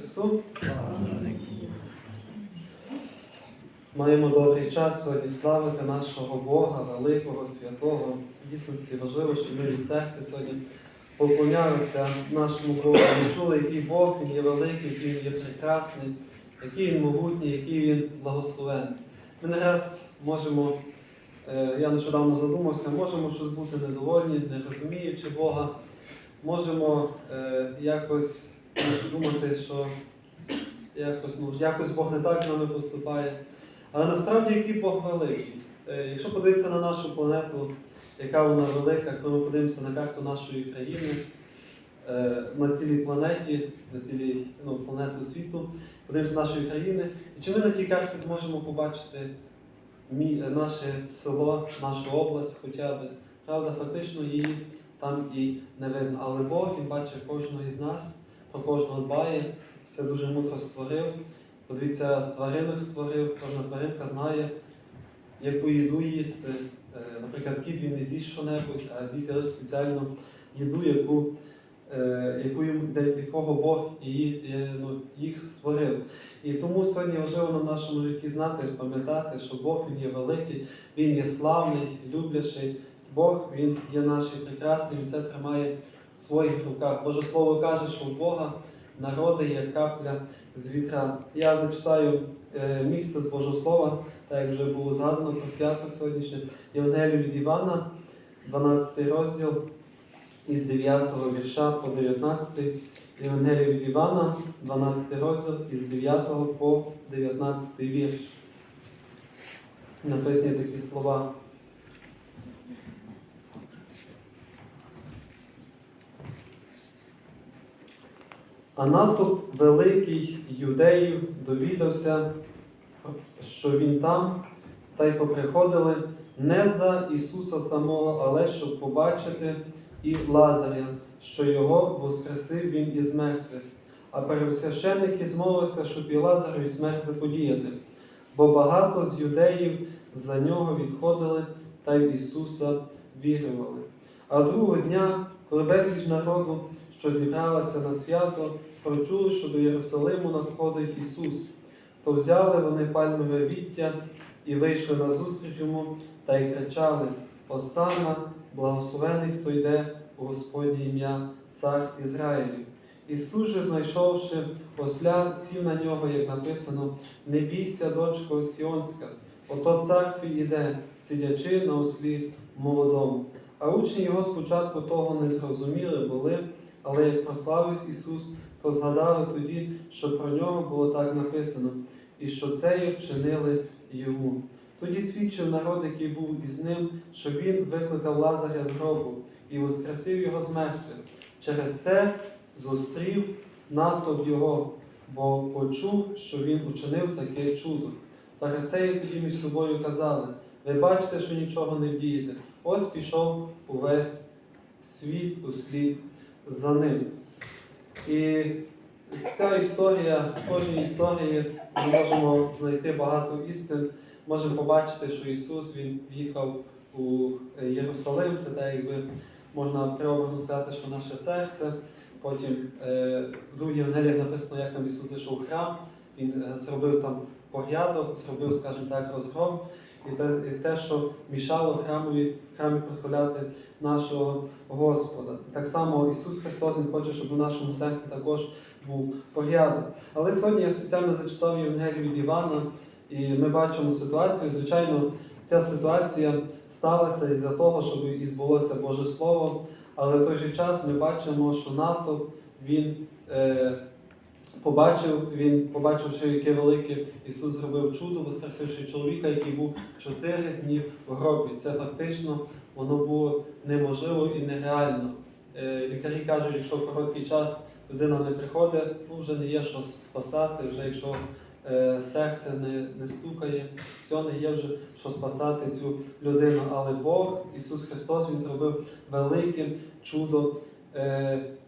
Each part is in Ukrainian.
Христу. Маємо добрий час сьогодні славити нашого Бога, великого, святого. Дійсності важливо, щоб ми від серця сьогодні поклонялися нашому Богу. Ми чули, який Бог, Він є великий, який Він є прекрасний, який Він могутній, який Він благословений. Ми не раз можемо, е, я нещодавно задумався, можемо щось бути недовольні, не розуміючи Бога. Можемо е, якось думати, що якось, ну, якось Бог не так з нами поступає. Але насправді який Бог великий. Е, Якщо подивитися на нашу планету, яка вона велика, коли ми подивимося на карту нашої країни, е, на цілій планеті, на цілій ну, планету світу, подивимося нашої країни, і чи ми на тій карті зможемо побачити мі- наше село, нашу область хоча б. Правда, фактично її там і не видно. Але Бог він бачить кожного із нас, про кожного дбає, все дуже мудро створив. Подивіться, тваринок створив, кожна тваринка знає, яку їду їсти. Е, Наприклад, кіт він не з'їсть що-небудь, а з'їсть лише спеціальну їду, яку, е, яку для якого Бог її, е, ну, їх створив. І тому сьогодні важливо на нашому житті знати, пам'ятати, що Бог він є великий, Він є славний, люблячий. Бог він є наш прекрасний, Він все тримає в своїх руках. Боже Слово каже, що у Бога народи є капля з вітра. Я зачитаю е, місце з Божого Слова, так як вже було згадано про свято сьогоднішнє. Євангелію від Івана, 12 розділ із 9 вірша по 19. Євангелію від Івана, 12 розділ із 9 по 19 вірш. Написані такі слова. А натовп великий юдеїв довідався, що він там, та й поприходили не за Ісуса самого, але щоб побачити і Лазаря, що його воскресив він із мертвих. А первосвященники змовилися, щоб і Лазарові смерть заподіяти, бо багато з юдеїв за нього відходили та й в Ісуса вірували. А другого дня, коли безліч народу, що зібралася на свято, почули, що до Єрусалиму надходить Ісус, то взяли вони пальмове віття і вийшли на зустріч йому та й кричали: Осана, благословений, хто йде у Господнє ім'я, цар Ізраїлів. Ісус же, знайшовши осля, сів на нього, як написано: Не бійся, дочко Сіонська, ото цар твій іде, сидячи на ослі молодому. А учні його спочатку того не зрозуміли були, але як прославився Ісус, то згадали тоді, що про нього було так написано, і що це вчинили йому. Тоді свідчив народ, який був із ним, що він викликав Лазаря з гробу і воскресив його з мертвих. Через це зустрів натовп його, бо почув, що він учинив таке чудо. Фарисеї тоді між собою казали: ви бачите, що нічого не вдієте. Ось пішов увесь світ у слід за ним. І ця історія, в кожній історії ми можемо знайти багато істин. Можемо побачити, що Ісус Він їхав у Єрусалим, це так, якби можна преобразно сказати, що наше серце. Потім е, в другій Євангелії написано, як там Ісус зайшов в храм, Він е, зробив там порядок, зробив, скажімо так, розгром. І те, і те, що мішало храмові, храмі прославляти нашого Господа. Так само Ісус Христос Він хоче, щоб у нашому серці також був порядок. Але сьогодні я спеціально зачитав Євангелію від Івана, і ми бачимо ситуацію. Звичайно, ця ситуація сталася із-за того, щоб і збулося Боже Слово. Але в той же час ми бачимо, що НАТО він е, побачив, він побачив, що яке велике Ісус зробив чудо, воскресивши чоловіка, який був чотири дні в гробі. Це фактично воно було неможливо і нереально. Е, лікарі кажуть, якщо в короткий час людина не приходить, ну вже не є що спасати, вже якщо е, серце не, не стукає, все не є вже що спасати цю людину. Але Бог, Ісус Христос, Він зробив велике чудо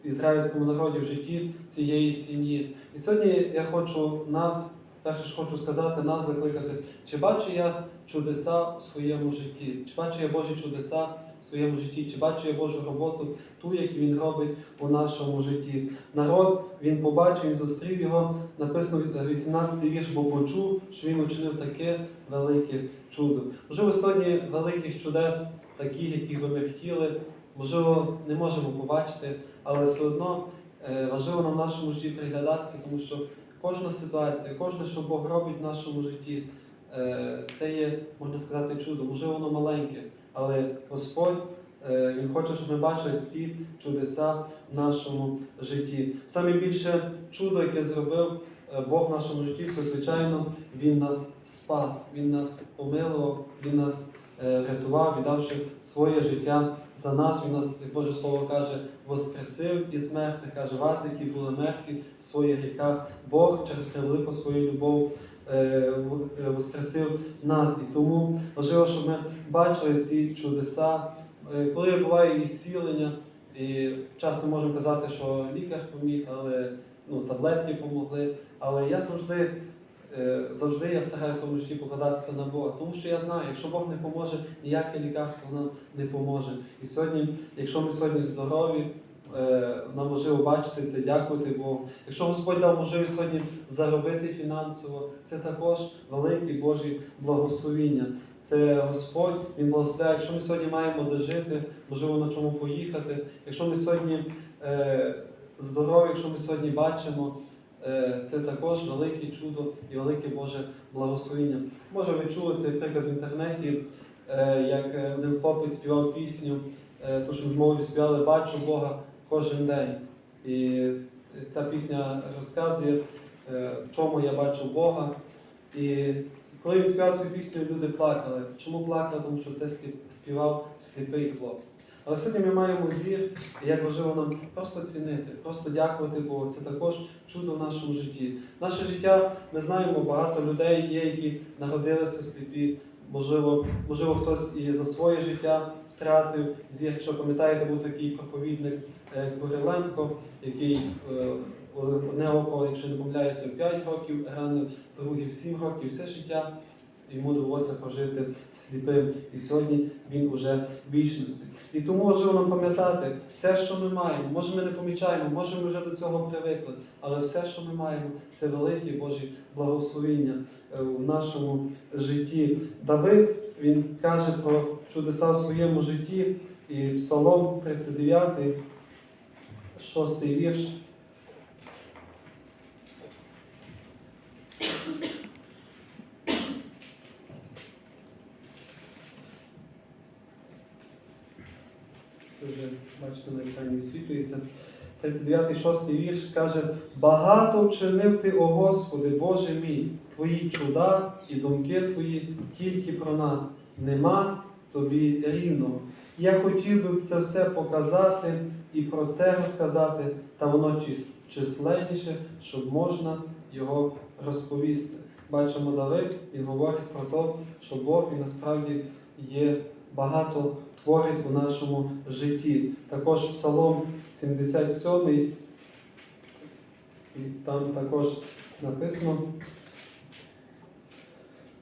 ізраїльському народі в житті цієї сім'ї. І сьогодні я хочу нас, перше ж хочу сказати, нас закликати, чи бачу я чудеса в своєму житті, чи бачу я Божі чудеса в своєму житті, чи бачу я Божу роботу, ту, яку він робить у нашому житті. Народ він побачив, він зустрів його. Написано 18-й вірш, бо почув, що він учинив таке велике чудо. Можливо, сьогодні великих чудес, таких, яких би ми хотіли, можливо, не можемо побачити, але все одно е, важливо нам в нашому житті приглядатися, тому що кожна ситуація, кожне, що Бог робить в нашому житті, е, це є, можна сказати, чудо. Можливо, воно маленьке, але Господь е, Він хоче, щоб ми бачили ці чудеса в нашому житті. Саме більше чудо, яке зробив Бог в нашому житті, це звичайно Він нас спас, Він нас помилував, Він нас е, рятував, віддавши своє життя за нас. Він нас, як Боже Слово каже, воскресив із мертвих, каже, вас, які були мертві в своїх гріхах. Бог через превелику свою любов е, е, воскресив нас. І тому важливо, щоб ми бачили ці чудеса. Е, Коли буває ісцілення, і часто можемо казати, що лікар поміг, але ну, таблетки допомогли. Але я завжди, е, завжди я стараюся в своєму житті покладатися на Бога. Тому що я знаю, якщо Бог не поможе, ніяке лікарство нам не поможе. І сьогодні, якщо ми сьогодні здорові, е, нам важливо бачити це, дякувати Богу. Якщо Господь дав можливість сьогодні заробити фінансово, це також велике Божі благословіння. Це Господь, Він благословляє. Якщо ми сьогодні маємо де жити, можливо на чому поїхати. Якщо ми сьогодні е, здорові, якщо ми сьогодні бачимо, е, це також велике чудо і велике Боже благословіння. Може, ви чули цей приклад в інтернеті, е, як е, один хлопець співав пісню, е, ту, що ми з співали, бачу Бога кожен день. І е, ця пісня розказує, е, в чому я бачу Бога. І коли він співав цю пісню, люди плакали. Чому плакали? Тому що це співав сліпий хлопець. Але сьогодні ми маємо зір, і як важливо нам просто цінити, просто дякувати Богу. Це також чудо в нашому житті. Наше життя, ми знаємо, багато людей є, які народилися сліпі. Можливо, можливо, хтось і за своє життя втратив зір. Якщо пам'ятаєте, був такий проповідник е, Куриленко, який е, одне око, якщо не помиляюся, в 5 років ранив, друге в 7 років, все життя йому довелося прожити сліпим. І сьогодні він уже в вічності. І тому важливо нам пам'ятати, все, що ми маємо, може ми не помічаємо, може ми вже до цього привикли, але все, що ми маємо, це великі Божі благословіння е, в нашому житті. Давид він каже про чудеса в своєму житті, і Псалом 39, 6 вірш. Це вже бачите на екрані висвітлюється. 39, 6 вірш каже: Багато вчинив ти, о Господи, Боже мій, твої чуда і думки твої тільки про нас. Нема тобі рівного. Я хотів би це все показати і про це розказати, та воно численніше, щоб можна його розповісти. Бачимо Давид, він говорить про те, що Бог він насправді є багато творить у нашому житті. Також Псалом 77, і там також написано.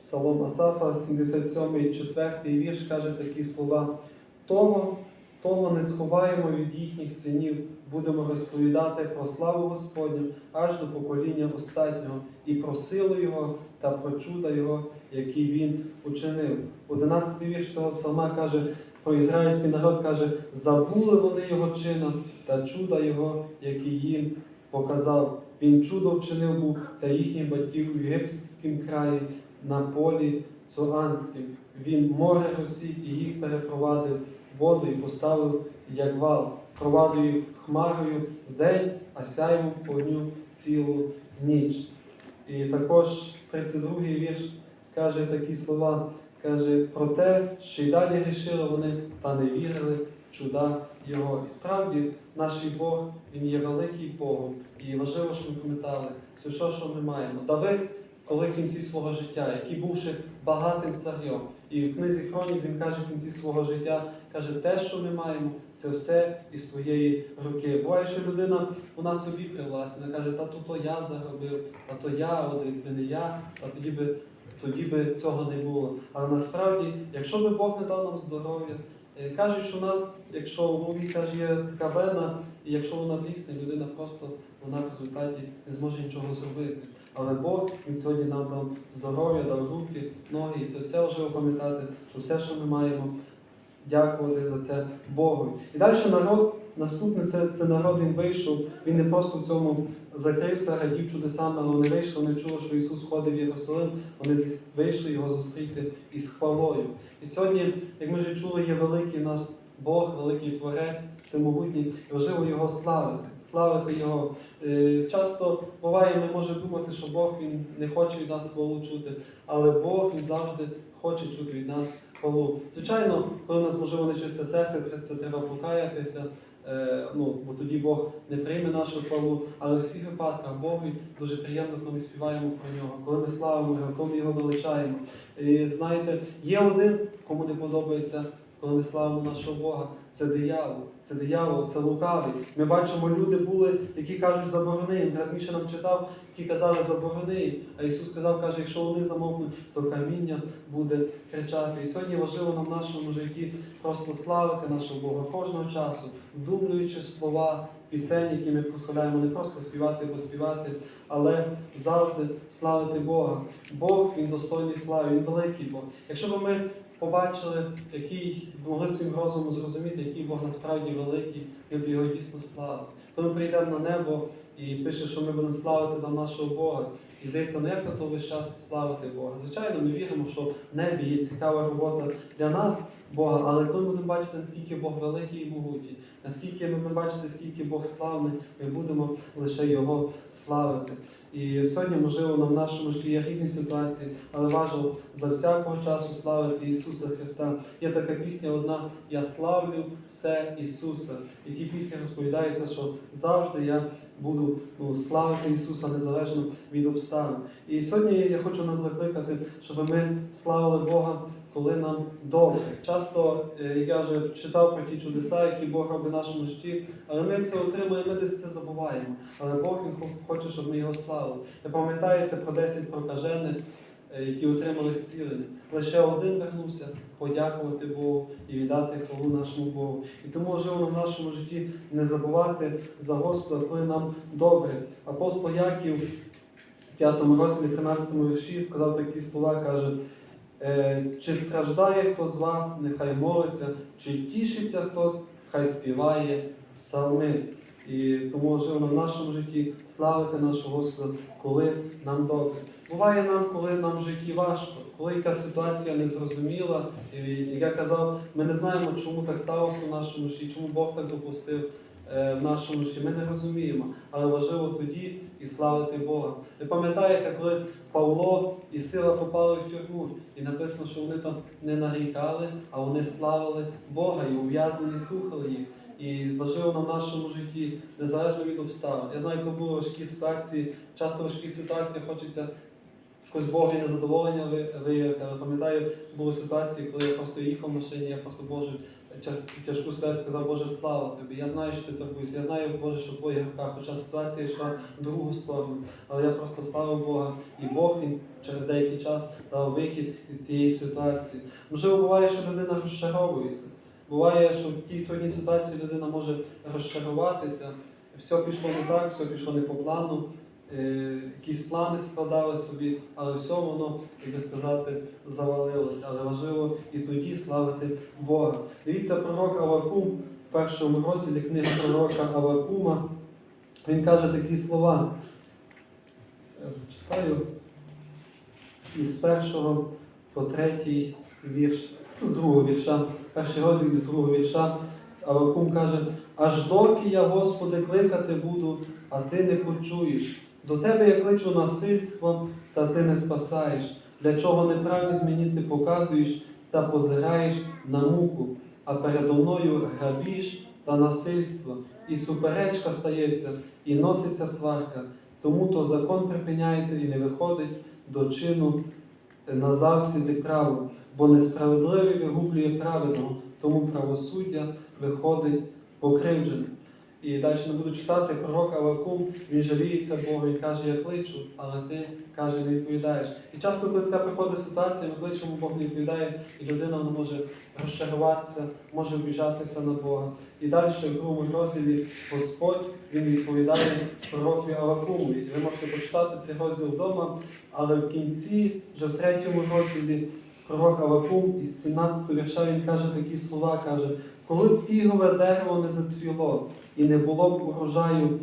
Псалом Асафа, 77, 4 вірш каже такі слова. Того, того не сховаємо від їхніх синів, будемо розповідати про славу Господню аж до покоління останнього, і про силу Його та про чуда Його, які Він учинив. 11 вірш цього псалма каже, про ізраїльський народ каже, забули вони його чином та чуда Його, які їм показав. Він чудо вчинив був та їхніх батьків у єгипетському краї на полі Цуанським. Він море розсік і їх перепровадив воду і поставив як вал, провадив хмарою вдень, а сяйвом вогню цілу ніч. І також 32-й вірш каже такі слова, каже про те, що й далі грішили вони та не вірили в чуда Його. І справді наш Бог, Він є великий Богом. І важливо, щоб ми пам'ятали все, що, що ми маємо. Давид, коли в кінці свого життя, який бувши багатим царем, і в книзі Хронік він каже в кінці свого життя, каже, те, що ми маємо, це все із твоєї руки. Буває, що людина вона собі привласна, каже, та то, я заробив, та то я, якби не я, а тоді би, тоді би цього не було. Але насправді, якщо би Бог не дав нам здоров'я, Е, Кажуть, що у нас, якщо в голові каже, є така вена, і якщо вона трісне, людина просто вона в результаті не зможе нічого зробити. Але Бог він сьогодні нам дав здоров'я, дав руки, ноги, і це все важливо пам'ятати, що все, що ми маємо, дякувати за це Богу. І далі народ, наступний це, це народ він вийшов, він не просто в цьому закрився, радів чудесами, але вони вийшли, вони чули, що Ісус ходив в Єрусалим, вони вийшли його зустріти із хвалою. І сьогодні, як ми вже чули, є великий у нас Бог, великий Творець, всемогутній, і важливо його славити, славити Його. Е, Часто буває, ми можемо думати, що Бог він не хоче від нас хвалу чути, але Бог він завжди хоче чути від нас хвалу. Звичайно, коли у нас можливо нечисте серце, це треба покаятися. е, Ну, бо тоді Бог не прийме нашу хвалу, але в всіх випадках Богу дуже приємно, коли ми співаємо про нього, коли ми славимо його, коли ми його величаємо. І знаєте, є один, кому не подобається, коли ми славимо нашого Бога. Це диявол, це диявол, це лукавий. Ми бачимо, люди були, які кажуть заборони. їм. Нам читав, які казали заборони. А Ісус сказав, каже, якщо вони замовкнуть, то каміння буде кричати. І сьогодні важливо нам в нашому житті просто славити нашого Бога кожного часу, вдумлюючи слова пісень, які ми прославляємо, не просто співати, поспівати, але завжди славити Бога. Бог він достойний слави, він великий Бог. Якщо б ми побачили, який могли своїм розумом зрозуміти, який Бог насправді великий, ми його дійсно славили. Коли ми прийдемо на небо і пише, що ми будемо славити там нашого Бога, і здається, не як то весь час славити Бога. Звичайно, ми віримо, що в небі є цікава робота для нас, Бога, але коли ми будемо бачити, наскільки Бог великий і могутній, наскільки ми будемо бачити, скільки Бог славний, ми будемо лише Його славити. І сьогодні, можливо, нам в нашому житті є різні ситуації, але важливо за всякого часу славити Ісуса Христа. Є така пісня одна Я славлю все Ісуса. В якій пісні розповідається, що завжди я буду ну, славити Ісуса незалежно від обставин. І сьогодні я хочу нас закликати, щоб ми славили Бога, коли нам добре. Часто е, я вже читав про ті чудеса, які Бог робить в нашому житті, але ми це отримуємо, ми десь це забуваємо. Але Бог він хоче, щоб ми його славили. Ви пам'ятаєте про 10 прокажених, е, які отримали зцілення? Лише один вернувся подякувати Богу і віддати хвалу нашому Богу. І тому важливо в нашому житті не забувати за Господа, коли нам добре. Апостол Яків в 5 розділі 13 вірші сказав такі слова, каже. «Е, Чи страждає хто з вас, нехай молиться, чи тішиться хтось, хай співає псалми. І тому важливо в нашому житті славити нашого Господа, коли нам добре. Буває нам, коли нам в житті важко, коли якась ситуація незрозуміла. І, як я казав, ми не знаємо, чому так сталося в нашому житті, чому Бог так допустив в нашому житті. Ми не розуміємо, але важливо тоді і славити Бога. Ви пам'ятаєте, коли Павло і Сила попали в тюрму, і написано, що вони там не нарікали, а вони славили Бога і ув'язнені слухали їх. І важливо нам в нашому житті, незалежно від обставин. Я знаю, коли були важкі ситуації, часто в важких ситуаціях хочеться якось Богу незадоволення виявити. Але пам'ятаю, були ситуації, коли я просто їхав в машині, я просто Боже, час- тяжку ситуацію сказав, Боже, слава тобі. Я знаю, що ти турбуєшся, я знаю, Боже, що в твоїх руках, хоча ситуація йшла в другу сторону. Але я просто славив Бога, і Бог він через деякий час дав вихід із цієї ситуації. Можливо, буває, що людина розчаровується. Буває, що в тій трудній ситуації людина може розчаруватися, все пішло не так, все пішло не по плану, якісь плани складали собі, але все воно, як би сказати, завалилося. Але важливо і тоді славити Бога. Дивіться, пророк Авакум в першому розділі книги пророка Авакума. Він каже такі слова. Е, Читаю із першого по третій вірш, з другого вірша, перший розділ з другого вірша. Авакум каже, аж доки я, Господи, кликати буду, а ти не почуєш. До тебе я кличу насильством, та ти не спасаєш. Для чого неправильність мені ти показуєш та позираєш на муку, а передо мною грабіж та насильство, і суперечка стається, і носиться сварка. Тому то закон припиняється і не виходить до чину назавсіди право, бо несправедливий вигублює праведного, тому правосуддя виходить покривдженим. І далі не буду читати пророк Авакум, він жаліється Богу і каже, я кличу, але ти каже, не відповідаєш. І часто, коли така приходить ситуація, ми кличемо, Бог не відповідає, і людина може розчаруватися, може обіжатися на Бога. І далі в другому розділі Господь він відповідає пророкові Авакуму. І ви можете почитати цей розділ вдома, але в кінці, вже в третьому розділі, пророк Авакум із 17 вірша він каже такі слова, каже, коли б фігове дерево не зацвіло і не було б урожаю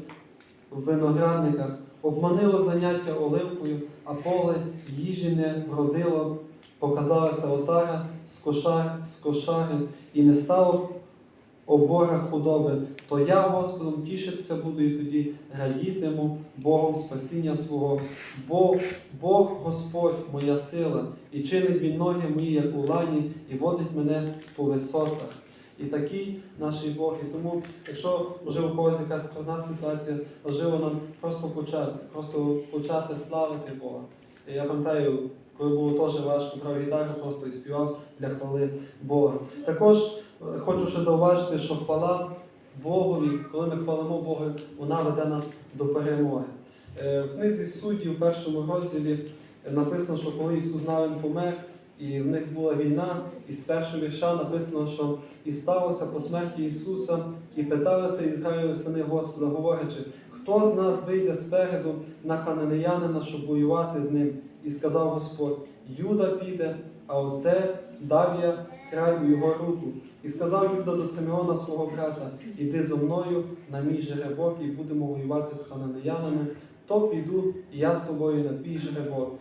в виноградниках, обманило заняття оливкою, а поле їжі не вродило, показалася отара з кошар, з кошари, і не стало обора худоби, то я Господом тішитися буду і тоді радітиму Богом спасіння свого. Бо Бог Господь моя сила, і чинить він ноги мої, як у лані, і водить мене по висотах. І такий наш Бог. І тому, якщо вже у когось якась складна ситуація, важливо нам просто почати, просто почати славити Бога. І я пам'ятаю, коли було теж важко, брав гітару просто і співав для хвали Бога. Також е, хочу ще зауважити, що хвала Богові, коли ми хвалимо Бога, вона веде нас до перемоги. Е, В книзі суддів, в першому розділі, написано, що коли Ісус Навин помер, і в них була війна, і з першого вірша написано, що і сталося по смерті Ісуса, і питалися Ізраїлю сини Господа, говорячи, хто з нас вийде спереду на хананеянина, щоб воювати з ним? І сказав Господь: Юда піде, а оце дав я край у його руку. І сказав Юда до Симеона свого брата: Іди зо мною на мій жеребок, і будемо воювати з хананеянами, то піду і я з тобою на твій жеребок.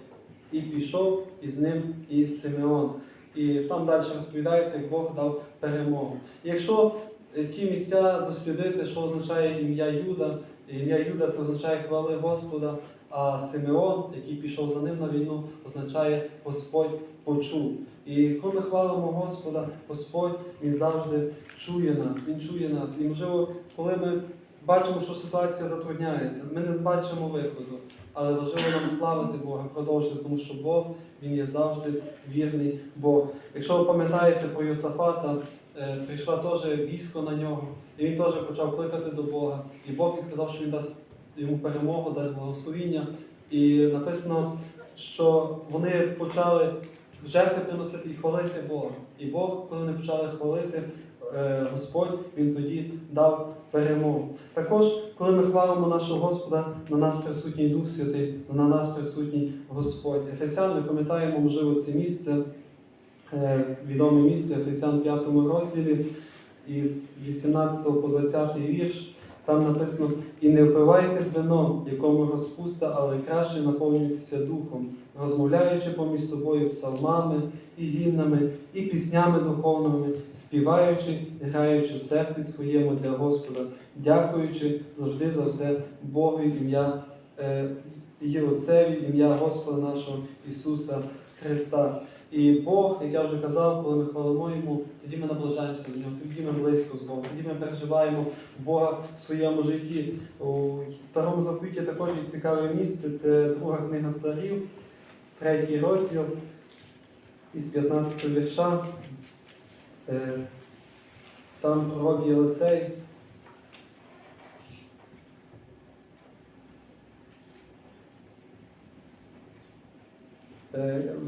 І пішов із ним і Симеон. І там далі розповідається, як Бог дав перемогу. Якщо е, ті місця дослідити, що означає ім'я Юда, ім'я Юда це означає хвали Господа, а Симеон, який пішов за ним на війну, означає Господь почув. І коли ми хвалимо Господа, Господь Він завжди чує нас, Він чує нас. І можливо, коли ми бачимо, що ситуація затрудняється, ми не бачимо виходу. Але важливо нам славити Бога, продовжити, тому що Бог Він є завжди вірний Бог. Якщо ви пам'ятаєте про Йосафата, е, прийшла теж військо на нього, і він теж почав кликати до Бога. І Бог він сказав, що він дасть йому перемогу, дасть благословіння. І написано, що вони почали жертви приносити і хвалити Бога. І Бог, коли вони почали хвалити, е, Господь Він тоді дав перемогу. Також, коли ми хвалимо нашого Господа, на нас присутній Дух Святий, на нас присутній Господь. Ефесян, ми пам'ятаємо, можливо, це місце, е, відоме місце, Ефесян 5 розділі, із 18 по 20 вірш. Там написано: і не впивайтесь вином, якому розпуста, але краще наповнюйтеся духом, розмовляючи поміж собою псалмами і гімнами, і піснями духовними, співаючи, граючи в серці своєму для Господа, дякуючи завжди за все Богу ім'я е, і Отцеві, ім'я Господа нашого Ісуса Христа. І Бог, як я вже казав, коли ми хвалимо Йому, тоді ми наближаємося до Нього, тоді ми близько з Богом, тоді ми переживаємо Бога в своєму житті. У старому заповіті також є цікаве місце. Це друга книга царів, третій розділ із 15 вірша. Е, Там пророк Єлисей. Е,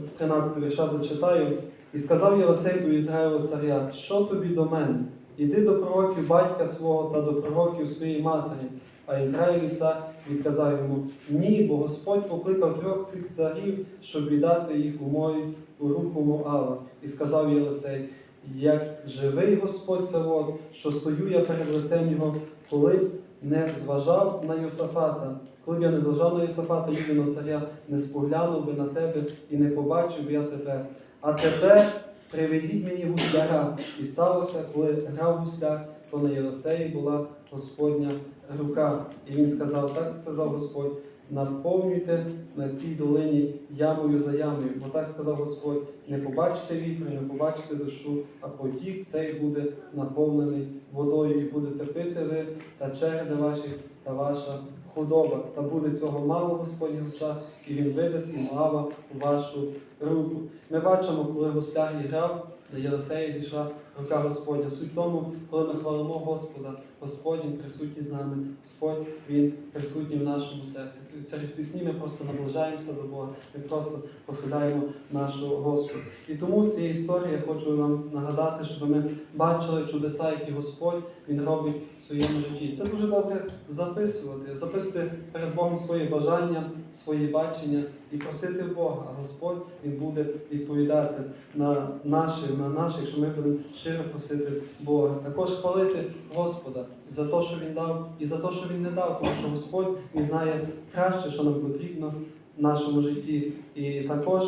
З 13 вірша зачитаю. І сказав Єлисей до Ізраїла царя, що тобі до мене? Іди до пророків батька свого та до пророків своєї матері. А Ізраїль цар відказав йому: Ні, бо Господь покликав трьох цих царів, щоб віддати їх у мою у руку Моава. І сказав Єлисей: Як живий Господь Савод, що стою я перед лицем його, коли б не зважав на Йосафата, коли б я не зважав на Йосафата, єдиного царя, не споглянув би на тебе і не побачив би я тебе. А тепер приведіть мені гусляра. І сталося, коли грав гусляр, то на Єлисеї була Господня рука. І він сказав, так сказав Господь, наповнюйте на цій долині ямою за ямою. Бо так сказав Господь, не побачите вітру, не побачите дощу, а потік цей буде наповнений водою, і будете пити ви та череди ваші та ваша худоба. Та буде цього мало в очах, і він видасть і Моава у вашу руку. Ми бачимо, коли госляр грав, на Єлисея зійшла рука Господня. Суть тому, коли ми хвалимо Господа, Господь присутній з нами, Господь Він присутній в нашому серці. Через пісні ми просто наближаємося до Бога, ми просто прославляємо нашого Господа. І тому з цієї історії я хочу вам нагадати, щоб ми бачили чудеса, які Господь Він робить в своєму житті. Це дуже добре записувати, записувати перед Богом свої бажання, свої бачення і просити Бога. А Господь Він буде відповідати на наші, на наші, якщо ми будемо щиро просити Бога. Також хвалити Господа за те, що Він дав, і за те, що Він не дав, тому що Господь Він знає краще, що нам потрібно в нашому житті. І також,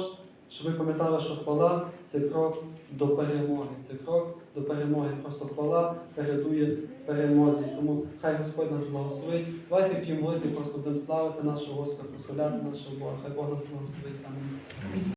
щоб ви пам'ятали, що хвала це крок до перемоги. Це крок до перемоги. Просто хвала передує перемозі. Тому хай Господь нас благословить. Давайте тій молитві просто будемо славити нашого Господа, прославляти нашого Бога. Хай Бог нас благословить. Амінь.